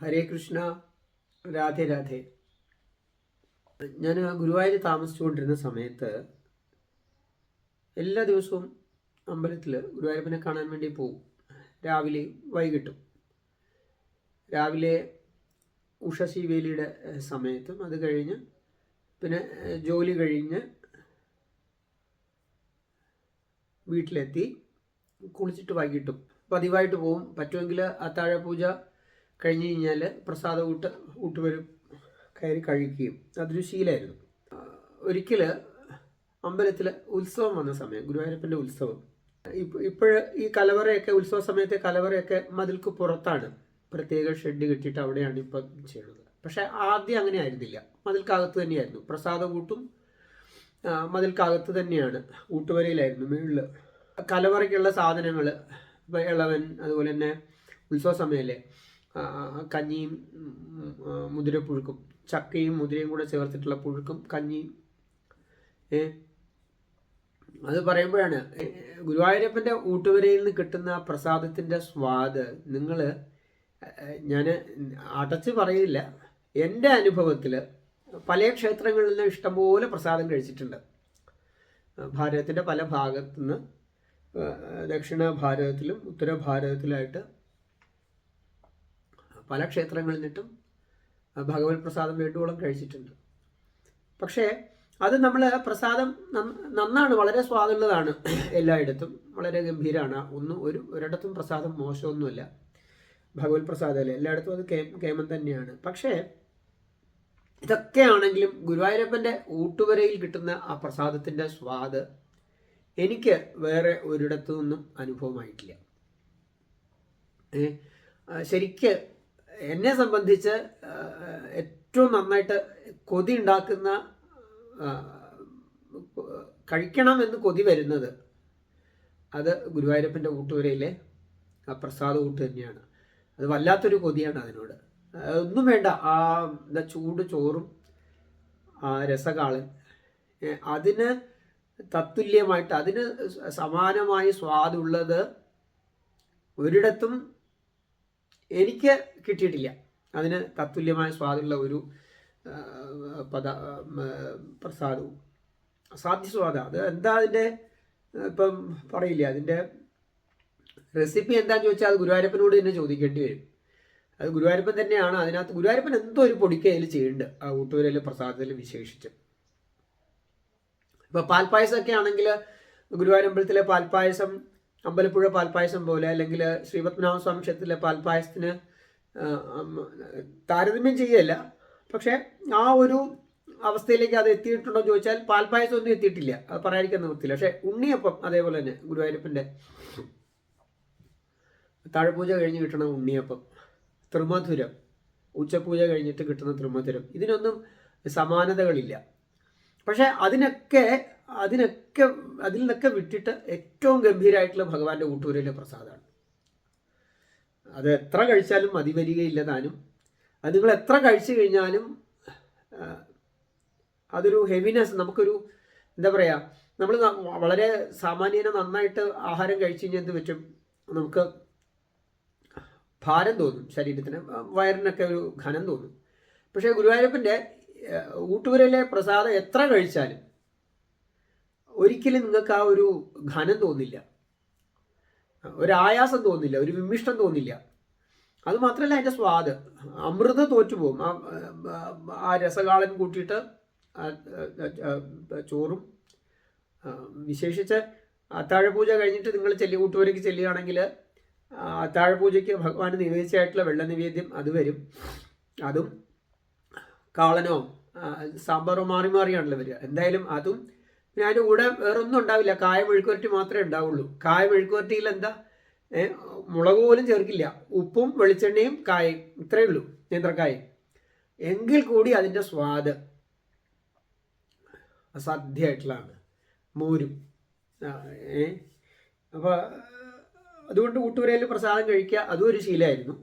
ഹരേ കൃഷ്ണ രാധേ രാധേ. ഞാൻ ഗുരുവായൂർ താമസിച്ചുകൊണ്ടിരുന്ന സമയത്ത് എല്ലാ ദിവസവും അമ്പലത്തിൽ ഗുരുവായൂരപ്പനെ കാണാൻ വേണ്ടി പോകും രാവിലെ വൈകിട്ടും. രാവിലെ ഉഷസി വേലിയുടെ സമയത്തും അത് കഴിഞ്ഞ് പിന്നെ ജോലി കഴിഞ്ഞ് വീട്ടിലെത്തി. കുളിച്ചിട്ട് വൈകിട്ടും. പതിവായിട്ട് പോവും. പറ്റുമെങ്കിൽ അത്താഴ പൂജ കഴിഞ്ഞ് കഴിഞ്ഞാൽ പ്രസാദ ഊട്ട് ഊട്ടുവരും കയറി കഴിക്കുകയും. അതൊരു ശീലമായിരുന്നു ഒരിക്കൽ അമ്പലത്തിൽ ഉത്സവം വന്ന സമയം ഗുരുവായൂരപ്പന്റെ ഉത്സവം. ഇപ്പോഴ് ഈ കലവറയൊക്കെ ഉത്സവ സമയത്തെ കലവറയൊക്കെ മതിൽക്ക് പുറത്താണ്. പ്രത്യേക ഷെഡ് കെട്ടിയിട്ട് അവിടെയാണ് ഇപ്പം ചെയ്യുന്നത് പക്ഷേ ആദ്യം അങ്ങനെ ആയിരുന്നില്ല. മതിൽക്കകത്ത് തന്നെയായിരുന്നു. പ്രസാദ കൂട്ടും മതിൽക്കകത്ത് തന്നെയാണ്. ഊട്ടുവരയിലായിരുന്നു മുകളിൽ കലവറയ്ക്കുള്ള സാധനങ്ങൾ ഇളവൻ അതുപോലെ തന്നെ ഉത്സവ സമയമല്ലേ ആ, കഞ്ഞിയും മുതിരപ്പുഴുക്കും ചക്കയും മുതിരയും കൂടെ ചേർത്തിട്ടുള്ള പുഴുക്കും കഞ്ഞിയും അത് പറയുമ്പോഴാണ് ഗുരുവായൂരപ്പന്റെ ഊട്ടുവരയിൽ നിന്ന് കിട്ടുന്ന പ്രസാദത്തിന്റെ സ്വാദ് നിങ്ങൾ ഞാൻ അടച്ച് പറയില്ല എന്റെ അനുഭവത്തിൽ പല ക്ഷേത്രങ്ങളിൽ നിന്ന് ഇഷ്ടംപോലെ പ്രസാദം കഴിച്ചിട്ടുണ്ട്. ഭാരതത്തിന്റെ പല ഭാഗത്തു നിന്ന് ദക്ഷിണ ഭാരതത്തിലും ഉത്തര ഭാരതത്തിലായിട്ട് പല ക്ഷേത്രങ്ങളിൽ നിന്നിട്ടും ഭഗവത് പ്രസാദം വേണ്ടുവോളം കഴിച്ചിട്ടുണ്ട്. പക്ഷേ അത് നമ്മൾ പ്രസാദം നന്ന- നന്നാണ് വളരെ സ്വാദുള്ളതാണ് എല്ലായിടത്തും വളരെ ഗംഭീരമാണ് ഒന്നും ഒരു ഒരിടത്തും പ്രസാദം മോശമൊന്നുമല്ല. ഭഗവത് പ്രസാദമല്ല? എല്ലായിടത്തും അത് കേ കേമം തന്നെയാണ്. പക്ഷേ ഇതൊക്കെയാണെങ്കിലും ഗുരുവായൂരപ്പന്റെ ഊട്ടുവരയിൽ കിട്ടുന്ന ആ പ്രസാദത്തിന്റെ സ്വാദ് എനിക്ക് വേറെ ഒരിടത്തു നിന്നും അനുഭവമായിട്ടില്ല. ശരിക്ക് എന്നെ സംബന്ധിച്ച് ഏറ്റവും നന്നായിട്ട് കൊതി ഉണ്ടാക്കുന്ന കഴിക്കണം എന്ന് കൊതി വരുന്നത് അത് ഗുരുവായൂരപ്പന്റെ കൂട്ടുവരയിലെ ആ പ്രസാദ കൂട്ട് തന്നെയാണ്. അത് വല്ലാത്തൊരു കൊതിയാണ് അതിനോട്. ഒന്നും വേണ്ട. ആ എന്താ ചൂട് ചോറും ആ രസകാളൻ ഏ, അതിന് തത്തുല്യമായിട്ട് അതിന് സമാനമായി സ്വാദുള്ളത് ഒരിടത്തും എനിക്ക് കിട്ടിയിട്ടില്ല. അതിന് തത്തുല്യമായ സ്വാദുള്ള ഒരു പദ പ്രസാദവും. സാധ്യസ്വാദ അത് എന്താ അതിന്റെ ഇപ്പം പറയില്ല അതിന്റെ റെസിപ്പി എന്താന്ന് ചോദിച്ചാൽ അത് ഗുരുവായൂരപ്പനോട് തന്നെ ചോദിക്കേണ്ടി വരും. അത് ഗുരുവായൂരപ്പൻ തന്നെയാണ് അതിനകത്ത് ഗുരുവായൂരപ്പൻ എന്തോ ഒരു പൊടിക്കയിൽ ചെയ്യുന്നുണ്ട് ആ ഊട്ടുവരയിൽ പ്രസാദത്തിൽ വിശേഷിച്ച്. ഇപ്പോൾ പാൽപ്പായസമൊക്കെ ആണെങ്കിൽ ഗുരുവായൂരമ്പലത്തിലെ പാൽപ്പായസം അമ്പലപ്പുഴ പാൽപ്പായസം പോലെ അല്ലെങ്കിൽ ശ്രീപത്മനാഭ സ്വാമി ക്ഷേത്രത്തിലെ പാൽപ്പായസത്തിന് താരതമ്യം ചെയ്യല്ല. പക്ഷേ ആ ഒരു അവസ്ഥയിലേക്ക് അത് എത്തിയിട്ടുണ്ടോ എന്ന് ചോദിച്ചാൽ പാൽപ്പായസം ഒന്നും എത്തിയിട്ടില്ല. അത് പറയാതിരിക്കാൻ നിർത്തില്ല പക്ഷേ ഉണ്ണിയപ്പം അതേപോലെ തന്നെ ഗുരുവായൂരപ്പന്റെ താഴപൂജ കഴിഞ്ഞ് കിട്ടണ ഉണ്ണിയപ്പം തൃമധുരം ഉച്ചപൂജ കഴിഞ്ഞിട്ട് കിട്ടുന്ന തൃമധുരം ഇതിനൊന്നും സമാനതകളില്ല. പക്ഷേ അതിനൊക്കെ അതിനൊക്കെ അതിൽ നിന്നൊക്കെ വിട്ടിട്ട് ഏറ്റവും ഗംഭീരമായിട്ടുള്ള ഭഗവാന്റെ ഊട്ടൂരിലെ പ്രസാദമാണ്. അത് എത്ര കഴിച്ചാലും മതി വരികയില്ല താനും അത് നിങ്ങൾ എത്ര കഴിച്ചു കഴിഞ്ഞാലും അതൊരു ഹെവിനെസ് നമുക്കൊരു എന്താ പറയുക നമ്മൾ വളരെ സാമാന്യേന നന്നായിട്ട് ആഹാരം കഴിച്ചു കഴിഞ്ഞാൽ എന്ത് പറ്റും? നമുക്ക് ഭാരം തോന്നും ശരീരത്തിന് വയറിനൊക്കെ ഒരു ഘനം തോന്നും. പക്ഷേ ഗുരുവായൂരപ്പന്റെ ഊട്ടുപുരയിലെ പ്രസാദം എത്ര കഴിച്ചാലും ഒരിക്കലും നിങ്ങൾക്ക് ആ ഒരു ഘനം തോന്നില്ല. ഒരു ആയാസം തോന്നില്ല ഒരു വിമിഷ്ടം തോന്നില്ല. അത് മാത്രമല്ല അതിന്റെ സ്വാദ്. അമൃത തോറ്റുപോകും. ആ രസകാളൻ കൂട്ടിയിട്ട് ചോറും വിശേഷിച്ച് അത്താഴപൂജ കഴിഞ്ഞിട്ട് നിങ്ങൾ ചെല്ലി കൂട്ടുകാരേക്ക് ചെല്ലുകയാണെങ്കിൽ അത്താഴപൂജയ്ക്ക് ഭഗവാൻ നിവേദിച്ചായിട്ടുള്ള വെള്ള നിവേദ്യം അത് വരും. അതും കാളനോ സാമ്പാറോ മാറി മാറിയാണല്ലോ വരിക. എന്തായാലും അതും പിന്നെ അതിന്റെ കൂടെ വേറൊന്നും ഉണ്ടാവില്ല. കായ മെഴുക്കുവരട്ടി മാത്രമേ ഉണ്ടാവുള്ളൂ. കായ മെഴുക്കുവരട്ടിയിൽ എന്താ? മുളക് പോലും ചേർക്കില്ല. ഉപ്പും വെളിച്ചെണ്ണയും കായയും. ഇത്രയേ ഉള്ളൂ നേന്ത്രക്കായും. എങ്കിൽ കൂടി അതിന്റെ സ്വാദ് അസാധ്യമായിട്ടുള്ളതാണ്. മോരും. അപ്പോൾ അതുകൊണ്ട് കൂട്ടുപുരയിൽ പ്രസാദം കഴിക്കുക അതും ഒരു ശീലമായിരുന്നു.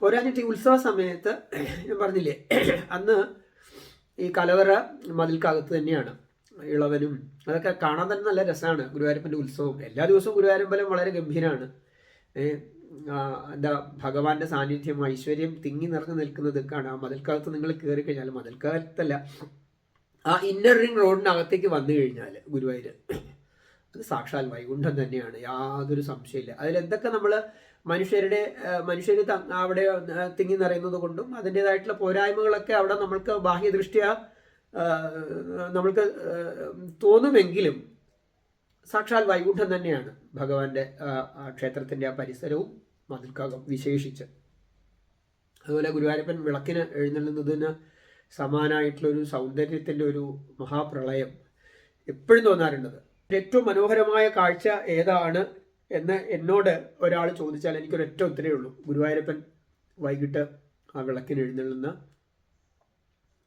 പോരാഞ്ഞിട്ട് ഈ ഉത്സവ സമയത്ത് ഞാൻ പറഞ്ഞില്ലേ അന്ന് ഈ കലവറ മതിൽക്കകത്ത് തന്നെയാണ്. ഇളവനും അതൊക്കെ കാണാൻ തന്നെ നല്ല രസമാണ് ഗുരുവായൂരപ്പന്റെ ഉത്സവം. എല്ലാ ദിവസവും ഗുരുവായൂരമ്പലം വളരെ ഗംഭീരമാണ് എന്താ ഭഗവാന്റെ സാന്നിധ്യം ഐശ്വര്യം തിങ്ങി നിറഞ്ഞു നിൽക്കുന്നത് കാണാം. മതിൽക്കകത്ത് നിങ്ങൾ കയറി കഴിഞ്ഞാൽ മതിൽക്കകത്തല്ല ആ ഇന്നർ റിംഗ് റോഡിനകത്തേക്ക് വന്നു കഴിഞ്ഞാൽ ഗുരുവായൂർ അത് സാക്ഷാൽ വൈകുണ്ഠം തന്നെയാണ്. യാതൊരു സംശയമില്ല അതിലെന്തൊക്കെ നമ്മൾ മനുഷ്യരുടെ മനുഷ്യർ അവിടെ തിങ്ങി നിറയുന്നത് കൊണ്ടും അതിന്റെതായിട്ടുള്ള പോരായ്മകളൊക്കെ അവിടെ നമ്മൾക്ക് ബാഹ്യദൃഷ്ടിയ നമ്മൾക്ക് തോന്നുമെങ്കിലും സാക്ഷാൽ വൈകുണ്ഠം തന്നെയാണ് ഭഗവാന്റെ ആ, ആ പരിസരവും മതിൽക്കകം വിശേഷിച്ച്. അതുപോലെ ഗുരുവായൂരപ്പൻ വിളക്കിന് എഴുന്നള്ളുന്നതിന് സമാനായിട്ടുള്ളൊരു ഒരു സൗന്ദര്യത്തിന്റെ ഒരു മഹാപ്രളയം എപ്പോഴും തോന്നാറുണ്ടത് ഏറ്റവും മനോഹരമായ കാഴ്ച ഏതാണ് എന്ന് എന്നോട് ഒരാൾ ചോദിച്ചാൽ എനിക്കൊരു ഏറ്റവും ഉത്തരേ ഉള്ളൂ. ഗുരുവായൂരപ്പൻ വൈകിട്ട് ആ വിളക്കിന് എഴുന്നള്ളുന്ന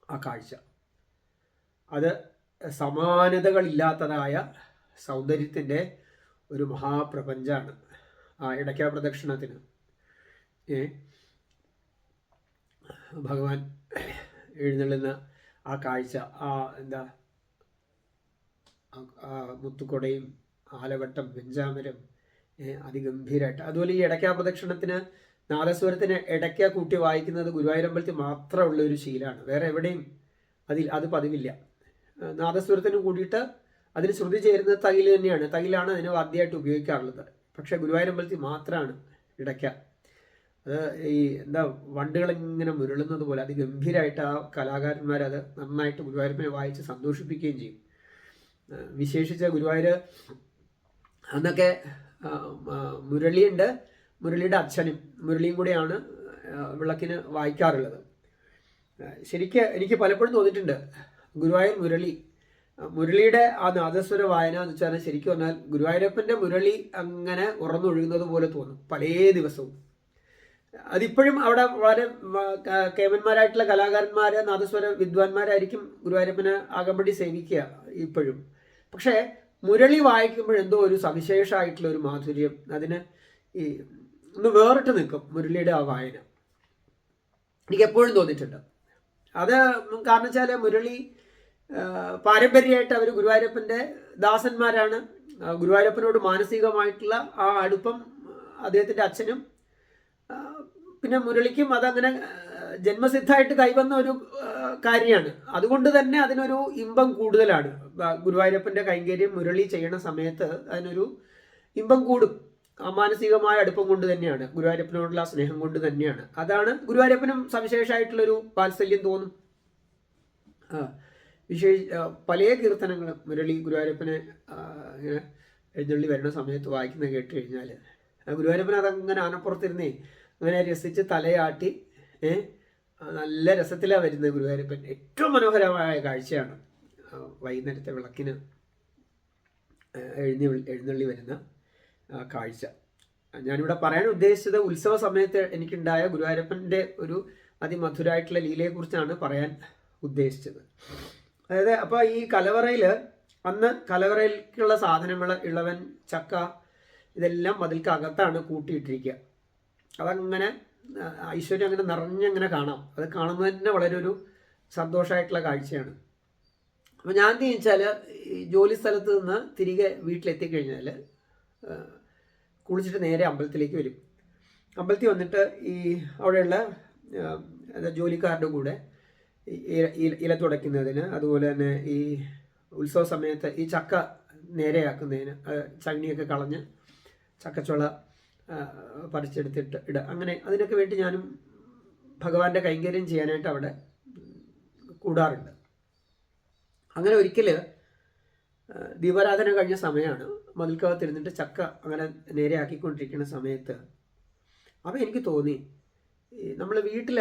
ആ കാഴ്ച. അത് സമാനതകളില്ലാത്തതായ സൗന്ദര്യത്തിന്റെ ഒരു മഹാപ്രപഞ്ചമാണ് ആ ഇടയ്ക്ക പ്രദക്ഷിണത്തിന്. ഏ? ഭഗവാൻ എഴുന്നള്ളുന്ന ആ കാഴ്ച ആ എന്താ മുത്തുക്കൊടയും ആലവട്ടം പെഞ്ചാമരം അതിഗംഭീരമായിട്ട് അതുപോലെ ഈ ഇടയ്ക്ക പ്രദക്ഷിണത്തിന് നാദസ്വരത്തിന് ഇടയ്ക്ക കൂട്ടി വായിക്കുന്നത് ഗുരുവായൂരമ്പലത്തിൽ മാത്രമുള്ള ഒരു ശീലമാണ്. വേറെ എവിടെയും അതിൽ അത് പതിവില്ല. നാദസ്വരത്തിന് കൂടിയിട്ട് അതിന് ശ്രുതി ചേരുന്നത് തകിൽ തന്നെയാണ്. തകിലാണ് അതിന് വാദ്യമായിട്ട് ഉപയോഗിക്കാറുള്ളത്. പക്ഷേ ഗുരുവായൂരമ്പലത്തിൽ മാത്രമാണ് ഇടയ്ക്ക. അത് ഈ എന്താ വണ്ടുകൾ ഇങ്ങനെ മുരളുന്നത് പോലെ അതിഗംഭീരമായിട്ട് ആ കലാകാരന്മാർ അത് നന്നായിട്ട് ഗുരുവായൂരപ്പനെ വായിച്ച് സന്തോഷിപ്പിക്കുകയും ചെയ്യും. വിശേഷിച്ച് ഗുരുവായൂർ അന്നൊക്കെ ആ, ആ, മുരളിയുണ്ട്. മുരളിയുടെ അച്ഛനും മുരളിയും കൂടെയാണ് ആ, വിളക്കിന് വായിക്കാറുള്ളത്. ആ, ശരിക്ക് എനിക്ക് പലപ്പോഴും തോന്നിയിട്ടുണ്ട്. ഗുരുവായൂർ മുരളി. മുരളിയുടെ ആ നാദസ്വര വായന എന്ന് വെച്ചാൽ ശരിക്കും പറഞ്ഞാൽ ഗുരുവായൂരപ്പന്റെ മുരളി അങ്ങനെ ഉറന്നൊഴുകുന്നത് പോലെ തോന്നും പല ദിവസവും. അതിപ്പോഴും അവിടെ വളരെ കേമന്മാരായിട്ടുള്ള കലാകാരന്മാര് നാദസ്വര വിദ്വാൻമാരായിരിക്കും ഗുരുവായൂരപ്പനെ അകമ്പടി സേവിക്കുക ഇപ്പോഴും. പക്ഷേ മുരളി വായിക്കുമ്പോൾ എന്തോ ഒരു സവിശേഷമായിട്ടുള്ള ഒരു മാധുര്യം അതിന് ഈ ഒന്ന് വേറിട്ട് നിൽക്കും മുരളിയുടെ ആ വായന. എനിക്ക് എപ്പോഴും തോന്നിയിട്ടുണ്ട്. അത് കാരണം വെച്ചാൽ മുരളി പാരമ്പര്യമായിട്ട് അവർ ഗുരുവായൂരപ്പന്റെ ദാസന്മാരാണ്. ഗുരുവായൂരപ്പനോട് മാനസികമായിട്ടുള്ള ആ അടുപ്പം അദ്ദേഹത്തിന്റെ അച്ഛനും പിന്നെ മുരളിക്കും അതങ്ങനെ ജന്മസിദ്ധമായിട്ട് കൈവന്ന ഒരു കാര്യമാണ്. അതുകൊണ്ട് തന്നെ അതിനൊരു ഇമ്പം കൂടുതലാണ്. ഗുരുവായൂരപ്പന്റെ കൈങ്കര്യം മുരളി ചെയ്യണ സമയത്ത് അതിനൊരു ഇമ്പം കൂടും. ആ മാനസികമായ അടുപ്പം കൊണ്ട് തന്നെയാണ്. ഗുരുവായൂരപ്പനോടുള്ള സ്നേഹം കൊണ്ട് തന്നെയാണ്. അതാണ് ഗുരുവായൂരപ്പനും സവിശേഷമായിട്ടുള്ളൊരു വാത്സല്യം തോന്നും. വിശേഷ പല കീർത്തനങ്ങളും മുരളി ഗുരുവായൂരപ്പനെ ഇങ്ങനെ എഴുന്നള്ളി വരുന്ന സമയത്ത് വായിക്കുന്ന കേട്ട് കഴിഞ്ഞാൽ ഗുരുവായൂരപ്പൻ അതങ്ങനെ ആനപ്പുറത്തിരുന്നേ അങ്ങനെ രസിച്ച് തലയാട്ടി നല്ല രസത്തിലാണ് വരുന്നത് ഗുരുവായൂരപ്പൻ. ഏറ്റവും മനോഹരമായ കാഴ്ചയാണ് വൈകുന്നേരത്തെ വിളക്കിന് എഴുന്ന എഴുന്നി എഴുന്നള്ളി വരുന്ന കാഴ്ച. ഞാനിവിടെ പറയാൻ ഉദ്ദേശിച്ചത് ഉത്സവ സമയത്ത് എനിക്കുണ്ടായ ഗുരുവായൂരപ്പന്റെ ഒരു അതിമധുരായിട്ടുള്ള ലീലയെക്കുറിച്ചാണ് പറയാൻ ഉദ്ദേശിച്ചത്. അതായത് അപ്പോൾ ഈ കലവറയിൽ അന്ന് കലവറയിലേക്കുള്ള സാധനങ്ങൾ ഇളവൻ ചക്ക ഇതെല്ലാം മതിൽക്കകത്താണ് കൂട്ടിയിട്ടിരിക്കുക. അതങ്ങനെ ഐശ്വര്യം അങ്ങനെ നിറഞ്ഞങ്ങനെ കാണാം. അത് കാണുന്നത് തന്നെ വളരെ ഒരു സന്തോഷമായിട്ടുള്ള കാഴ്ചയാണ്. അപ്പോൾ ഞാൻ എന്ത് വെച്ചാൽ ഈ ജോലി സ്ഥലത്ത് നിന്ന് തിരികെ വീട്ടിലെത്തിക്കഴിഞ്ഞാൽ കുളിച്ചിട്ട് നേരെ അമ്പലത്തിലേക്ക് വരും. അമ്പലത്തിൽ വന്നിട്ട് ഈ അവിടെയുള്ള ജോലിക്കാരുടെ കൂടെ ഇല- തുടയ്ക്കുന്നതിന് അതുപോലെ തന്നെ ഈ ഉത്സവ സമയത്ത് ഈ ചക്ക നേരെയാക്കുന്നതിന് ചകിണിയൊക്കെ കളഞ്ഞ് ചക്കച്ചുള പറിച്ചെടുത്തിട്ട് ഇടുക. അങ്ങനെ അതിനൊക്കെ വേണ്ടി ഞാനും ഭഗവാന്റെ കൈങ്കര്യം ചെയ്യാനായിട്ട് അവിടെ കൂടാറുണ്ട്. അങ്ങനെ ഒരിക്കൽ ദീപാരാധന കഴിഞ്ഞ സമയമാണ് മതിൽക്കകത്തിരുന്നിട്ട് ചക്ക അങ്ങനെ നേരെയാക്കിക്കൊണ്ടിരിക്കുന്ന സമയത്ത് അപ്പോൾ എനിക്ക് തോന്നി. നമ്മൾ വീട്ടിൽ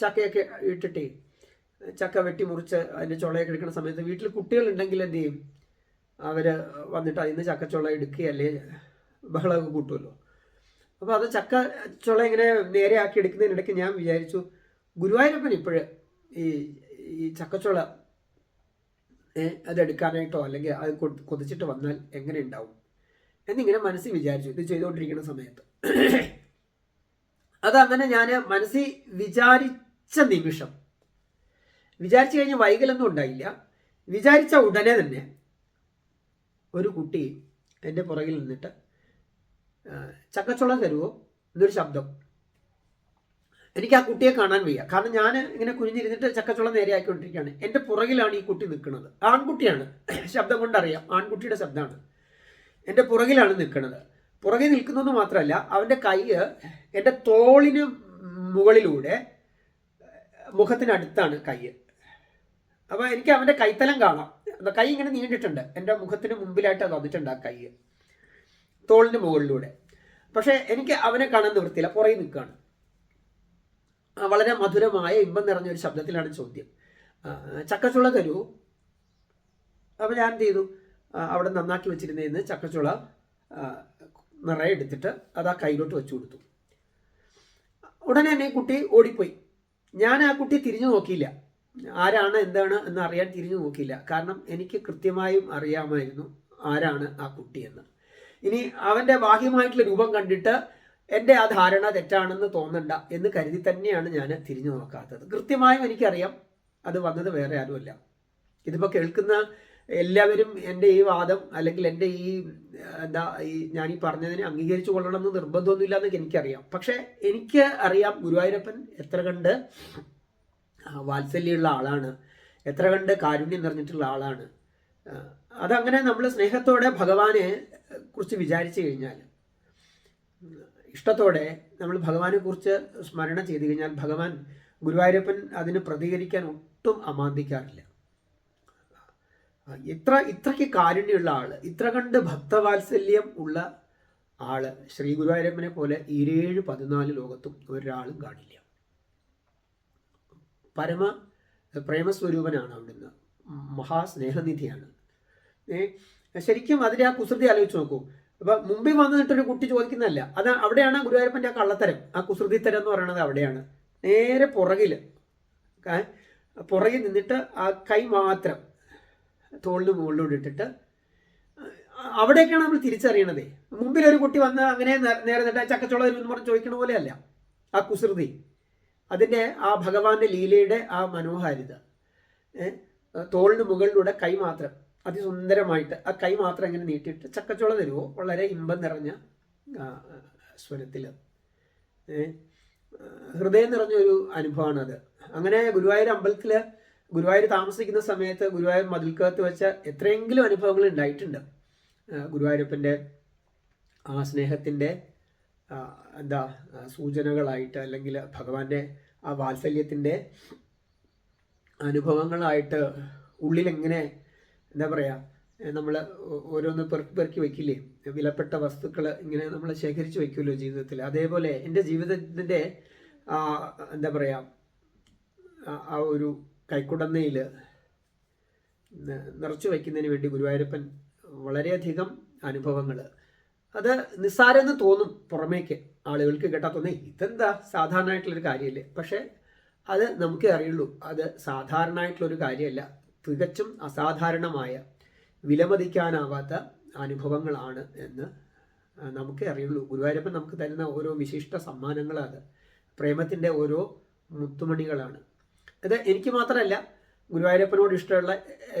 ചക്കയൊക്കെ ഇട്ടിട്ടേ ചക്ക വെട്ടി മുറിച്ച് അതിന്റെ ചുളയൊക്കെ എടുക്കുന്ന സമയത്ത് വീട്ടിൽ കുട്ടികളുണ്ടെങ്കിൽ എന്ത് ചെയ്യും? അവർ വന്നിട്ട് അതിൽ നിന്ന് ചക്കച്ചുള എടുക്കുകയല്ലേ ബഹളമൊക്കെ കൂട്ടുമല്ലോ. അപ്പോൾ അത് ചക്ക ചുള ഇങ്ങനെ നേരെ ആക്കി എടുക്കുന്നതിനിടയ്ക്ക് ഞാൻ വിചാരിച്ചു ഗുരുവായൂരപ്പൻ ഇപ്പോഴ് ഈ ഈ ചക്കച്ചുള അത് അതെടുക്കാനായിട്ടോ അല്ലെങ്കിൽ അത് കൊതിച്ചിട്ട് വന്നാൽ എങ്ങനെ ഉണ്ടാവും എന്നിങ്ങനെ മനസ്സിൽ വിചാരിച്ചു. ഇത് ചെയ്തുകൊണ്ടിരിക്കുന്ന സമയത്ത്. അതങ്ങനെ ഞാൻ മനസ്സിൽ വിചാരിച്ച നിമിഷം വിചാരിച്ചു കഴിഞ്ഞാൽ വൈകലൊന്നും ഉണ്ടായില്ല. വിചാരിച്ച ഉടനെ തന്നെ ഒരു കുട്ടി എന്റെ പുറകിൽ നിന്നിട്ട് ചക്കച്ചുളം തരുമോ എന്നൊരു ശബ്ദം. എനിക്ക് ആ കുട്ടിയെ കാണാൻ വയ്യ. കാരണം ഞാൻ ഇങ്ങനെ കുഞ്ഞിരുന്നിട്ട് ചക്കച്ചുള നേരെ ആക്കിക്കൊണ്ടിരിക്കുകയാണ് എന്റെ പുറകിലാണ് ഈ കുട്ടി നിൽക്കുന്നത്. ആൺകുട്ടിയാണ്. ശബ്ദം കൊണ്ടറിയാം. ആൺകുട്ടിയുടെ ശബ്ദമാണ്. എന്റെ പുറകിലാണ് നിൽക്കുന്നത്. പുറകിൽ നിൽക്കുന്നത് മാത്രമല്ല അവന്റെ കൈ എന്റെ തോളിന് മുകളിലൂടെ മുഖത്തിനടുത്താണ് കൈ. അപ്പോൾ എനിക്ക് അവന്റെ കൈത്തലം കാണാം. കൈ ഇങ്ങനെ നീണ്ടിട്ടുണ്ട്. എന്റെ മുഖത്തിന് മുമ്പിലായിട്ട് വന്നിട്ടുണ്ട് ആ കൈ. തോളിന് മുകളിലൂടെ. പക്ഷേ എനിക്ക് അവനെ കാണാൻ നിവൃത്തിയില്ല. പുറകെ നിൽക്കുകയാണ്. വളരെ മധുരമായ ഇമ്പം നിറഞ്ഞ ഒരു ശബ്ദത്തിലാണ് ചോദ്യം. ചക്കച്ചുള തരൂ. അപ്പോൾ ഞാൻ എന്ത് ചെയ്തു? അവിടെ നന്നാക്കി വെച്ചിരുന്നതിന് ചക്കച്ചുള നിറയെ എടുത്തിട്ട് അത് ആ കയ്യിലോട്ട് വെച്ചു കൊടുത്തു. ഉടനെ തന്നെ കുട്ടി ഓടിപ്പോയി. ഞാൻ ആ കുട്ടി തിരിഞ്ഞു നോക്കിയില്ല. ആരാണ് എന്താണ് എന്ന് അറിയാൻ തിരിഞ്ഞു നോക്കിയില്ല. കാരണം എനിക്ക് കൃത്യമായും അറിയാമായിരുന്നു ആരാണ് ആ കുട്ടിയെന്ന്. ഇനി അവന്റെ ബാഹ്യമായിട്ടുള്ള രൂപം കണ്ടിട്ട് എന്റെ ആ ധാരണ തെറ്റാണെന്ന് തോന്നണ്ട എന്ന് കരുതി തന്നെയാണ് ഞാൻ തിരിഞ്ഞു നോക്കാത്തത്. കൃത്യമായും എനിക്കറിയാം അത് വന്നത് വേറെ ആരുമല്ല. ഇതിപ്പോൾ കേൾക്കുന്ന എല്ലാവരും എന്റെ ഈ വാദം അല്ലെങ്കിൽ എന്റെ ഈ എന്താ ഈ ഞാൻ ഈ പറഞ്ഞതിനെ അംഗീകരിച്ചു കൊള്ളണമെന്ന് നിർബന്ധമൊന്നുമില്ല എന്നൊക്കെ എനിക്കറിയാം. പക്ഷേ എനിക്ക് അറിയാം ഗുരുവായൂരപ്പൻ എത്ര കണ്ട് വാത്സല്യമുള്ള ആളാണ്. എത്ര കണ്ട് കാരുണ്യം നിറഞ്ഞിട്ടുള്ള ആളാണ്. അതങ്ങനെ നമ്മൾ സ്നേഹത്തോടെ ഭഗവാനെ കുറിച്ച് വിചാരിച്ചു കഴിഞ്ഞാൽ ഇഷ്ടത്തോടെ നമ്മൾ ഭഗവാനെ കുറിച്ച് സ്മരണ ചെയ്തു കഴിഞ്ഞാൽ ഭഗവാൻ ഗുരുവായൂരപ്പൻ അതിന് പ്രതികരിക്കാൻ ഒട്ടും അമാന്തിക്കാറില്ല. ഇത്ര ഇത്രയ്ക്ക് കാരുണ്യമുള്ള ആൾ ഇത്ര കണ്ട് ഭക്തവാത്സല്യം ഉള്ള ആൾ ശ്രീ ഗുരുവായൂരപ്പനെ പോലെ ഇരേഴ് പതിനാല് ലോകത്തും ഒരാളും കാണില്ല. പരമ പ്രേമസ്വരൂപനാണ് അവിടുന്ന്. മഹാസ്നേഹനിധിയാണ്. ശരിക്കും അതിന്റെ ആ കുസൃതി ആലോചിച്ച് നോക്കൂ. അപ്പൊ മുമ്പിൽ വന്നിട്ടൊരു കുട്ടി ചോദിക്കുന്നതല്ല. അത് അവിടെയാണ് ഗുരുവായൂരപ്പന്റെ ആ കള്ളത്തരം. ആ കുസൃതിത്തരം എന്ന് പറയുന്നത് അവിടെയാണ്. നേരെ പുറകിൽ പുറകിൽ നിന്നിട്ട് ആ കൈ മാത്രം തോളിന് മുകളിലൂടെ ഇട്ടിട്ട് അവിടേക്കാണ് നമ്മൾ തിരിച്ചറിയണതേ. മുമ്പിൽ ഒരു കുട്ടി വന്ന് അങ്ങനെ നേരെ നിന്നിട്ട് ചക്കച്ചോളം എന്ന് പറഞ്ഞ് ചോദിക്കണ പോലെയല്ല ആ കുസൃതി. അതിന്റെ ആ ഭഗവാന്റെ ലീലയുടെ ആ മനോഹാരിത. തോളിന് മുകളിലൂടെ കൈ മാത്രം അതിസുന്ദരമായിട്ട് ആ കൈ മാത്രം ഇങ്ങനെ നീട്ടിയിട്ട് ചക്കച്ചോള തരുമോ വളരെ ഇമ്പം നിറഞ്ഞ സ്വരത്തിൽ ഹൃദയം നിറഞ്ഞൊരു അനുഭവമാണത്. അങ്ങനെ ഗുരുവായൂർ അമ്പലത്തിൽ ഗുരുവായൂർ താമസിക്കുന്ന സമയത്ത് ഗുരുവായൂർ മതിൽക്കകത്ത് വെച്ച എത്രയെങ്കിലും അനുഭവങ്ങൾ ഉണ്ടായിട്ടുണ്ട്. ഗുരുവായൂരപ്പന്റെ ആ സ്നേഹത്തിന്റെ എന്താ സൂചനകളായിട്ട് അല്ലെങ്കിൽ ഭഗവാന്റെ ആ വാത്സല്യത്തിന്റെ അനുഭവങ്ങളായിട്ട് ഉള്ളിലെങ്ങനെ എന്താ പറയുക നമ്മൾ ഓരോന്ന് പെറുക്കി പെറുക്കി വയ്ക്കില്ലേ വിലപ്പെട്ട വസ്തുക്കൾ ഇങ്ങനെ നമ്മൾ ശേഖരിച്ച് വയ്ക്കുമല്ലോ ജീവിതത്തിൽ അതേപോലെ എന്റെ ജീവിതത്തിന്റെ എന്താ പറയുക ആ ഒരു കൈക്കുടന്നയിൽ നിറച്ചു വയ്ക്കുന്നതിന് വേണ്ടി ഗുരുവായൂരപ്പൻ വളരെയധികം അനുഭവങ്ങൾ അത് നിസ്സാരെന്ന് തോന്നും പുറമേക്ക് ആളുകൾക്ക് കേട്ടാൽ തോന്നേ. ഇതെന്താ? സാധാരണമായിട്ടുള്ളൊരു കാര്യമല്ലേ പക്ഷേ അത് നമുക്കേ അറിയുള്ളൂ. അത് സാധാരണമായിട്ടുള്ളൊരു കാര്യമല്ല തികച്ചും അസാധാരണമായ വിലമതിക്കാനാവാത്ത അനുഭവങ്ങളാണ് എന്ന് നമുക്കേ അറിയുള്ളൂ. ഗുരുവായൂരപ്പൻ നമുക്ക് തരുന്ന ഓരോ വിശിഷ്ട സമ്മാനങ്ങളാണ് പ്രേമത്തിന്റെ ഓരോ മുത്തുമണികളാണ്. ഇത് എനിക്ക് മാത്രമല്ല ഗുരുവായൂരപ്പനോട് ഇഷ്ടമുള്ള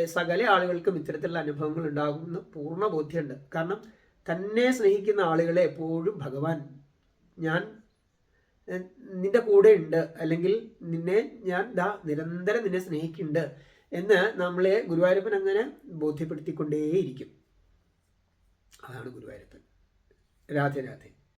സകല ആളുകൾക്കും ഇത്തരത്തിലുള്ള അനുഭവങ്ങൾ ഉണ്ടാകുമെന്ന് പൂർണ ബോധ്യമുണ്ട്. കാരണം തന്നെ സ്നേഹിക്കുന്ന ആളുകളെ എപ്പോഴും ഭഗവാൻ ഞാൻ നിന്റെ കൂടെ ഉണ്ട് അല്ലെങ്കിൽ നിന്നെ ഞാൻ ദാ നിരന്തരം നിന്നെ സ്നേഹിക്കുന്നുണ്ട് എന്ന് നമ്മളെ ഗുരുവായൂരപ്പൻ അങ്ങനെ ബോധ്യപ്പെടുത്തിക്കൊണ്ടേയിരിക്കും. അതാണ് ഗുരുവായൂരപ്പൻ. രാധേ രാധേ.